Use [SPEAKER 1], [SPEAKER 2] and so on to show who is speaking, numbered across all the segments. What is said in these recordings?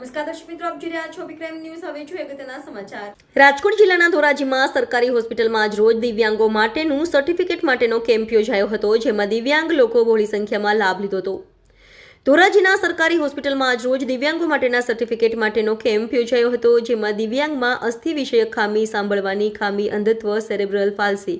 [SPEAKER 1] નમસ્કાર દર્શક મિત્રો, આપ જોઈ રહ્યા છો વિક્રમ ન્યૂઝ. હવે સમાચાર. રાજકોટ જિલ્લાના ધોરાજીમાં સરકારી હોસ્પિટલમાં આજ રોજ દિવ્યાંગો માટેનું સર્ટિફિકેટ માટેનો કેમ્પ યોજાયો હતો, જેમાં દિવ્યાંગ લોકો બહોળી સંખ્યામાં લાભ લીધો હતો. ધોરાજીના સરકારી હોસ્પિટલમાં આજ રોજ દિવ્યાંગો માટેના સર્ટિફિકેટ માટેનો કેમ્પ યોજાયો હતો, જેમાં દિવ્યાંગમાં અસ્થિ વિષયક ખામી સાંભળવાની ખામી, અંધત્વ, સેરેબ્રલ પાલ્સી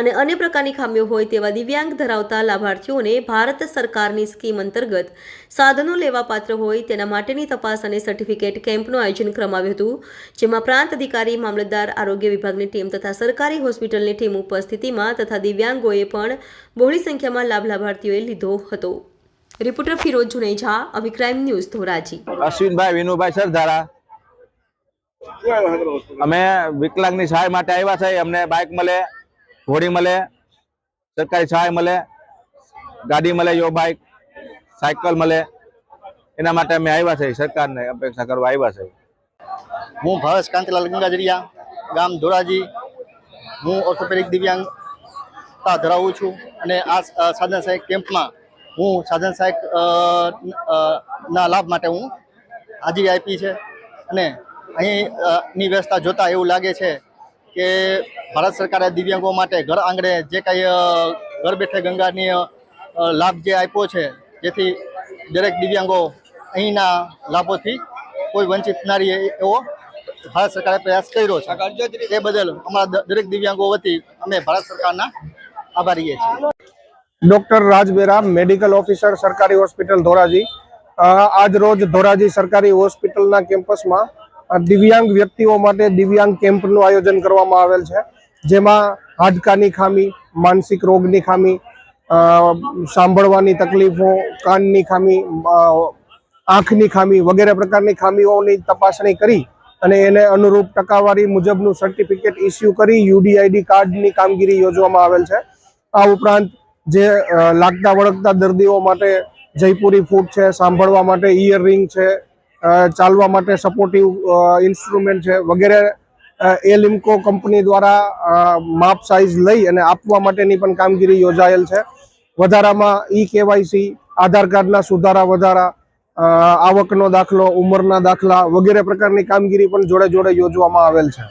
[SPEAKER 1] અને અન્ય પ્રકારની ખામીઓ હોય તેવા દિવ્યાંગ ધરાવતા લાભાર્થીઓને ભારત સરકારની સ્કીમ અંતર્ગત સાધનો લેવા પાત્ર હોય તેના માટેની તપાસ અને સર્ટિફિકેટ કેમ્પનું આયોજન કરવામાં હતું, જેમાં પ્રાંત અધિકારી, મામલતદાર, આરોગ્ય વિભાગની ટીમ તથા સરકારી હોસ્પિટલની ટીમ ઉપસ્થિતિમાં તથા દિવ્યાંગોએ પણ બહોળી સંખ્યામાં લાભ લાભાર્થીઓએ લીધો હતો. Reporter Firoj Juneja Abhi crime news Dhoraji.
[SPEAKER 2] અશ્વિનભાઈ વિનુભાઈ સરધારા. અમે વિકલાંગની સહાય માટે આવ્યા છે. અમને બાઇક મળે ઘોડી મળે સરકારી સહાય મળે ગાડી મળે યો બાઇક સાયકલ મળે. એના માટે અમે આવ્યા છે. સરકારને અપેક્ષા કરવા આવ્યા છે.
[SPEAKER 3] હું ભાવેશ કાંતિલાલ ગંગાજરિયા ગામ ધોરાજી. હું ઓર્થોપેડિક દિવ્યાંગતા ધરાવું છું અને આ સાધન સાહેબ કેમ્પમાં હું સાધન અ, ના લાભ માટે હું હાજરી આપી છે. અને અહીંની વ્યવસ્થા જોતા એવું લાગે છે કે ભારત સરકારે દિવ્યાંગો માટે ઘર આંગણે જે કાંઈ ઘર બેઠે ગંગાની લાભ જે આપ્યો છે જેથી દરેક દિવ્યાંગો અહીંના લાભોથી કોઈ વંચિત ના રહે એવો ભારત સરકારે પ્રયાસ કર્યો છે. એ બદલ અમારા દરેક દિવ્યાંગો વતી અમે ભારત સરકારના આભારીએ છીએ.
[SPEAKER 4] ડોક્ટર રાજબેરા મેડિકલ ઓફિસર, સરકારી હોસ્પિટલ ધોરાજી. આજ રોજ ધોરાજી સરકારી હોસ્પિટલના કેમ્પસમાં દિવ્યાંગ વ્યક્તિઓ માટે દિવ્યાંગ કેમ્પનું આયોજન કરવામાં આવેલ છે. જેમાં હાડકાની ખામી, માનસિક રોગની ખામી સાંભળવાની તકલીફો, કાનની ખામી આંખની ખામી વગેરે પ્રકારની ખામીઓની તપાસણી કરી અને એને અનુરૂપ ટકાવારી મુજબનું સર્ટિફિકેટ ઇસ્યુ કરી યુડીઆઈડી કાર્ડની કામગીરી યોજવામાં આવેલ છે. આ ઉપરાંત જે લાગતા વળગતા દર્દીઓ માટે જયપુરી ફૂડ છે, સાંભળવા માટે ઇયર રિંગ છે ચાલવા માટે સપોર્ટિવ ઇન્સ્ટ્રુમેન્ટ છે, વગેરે એ લિમ્કો કંપની દ્વારા માપ સાઇઝ લઈ અને આપવા માટેની પણ કામગીરી યોજાયેલ છે. વધારામાં ઈ કેવાયસી આધાર કાર્ડના સુધારા વધારા આવકનો દાખલો, ઉંમરના દાખલા વગેરે પ્રકારની કામગીરી પણ જોડે જોડે યોજવામાં આવેલ છે.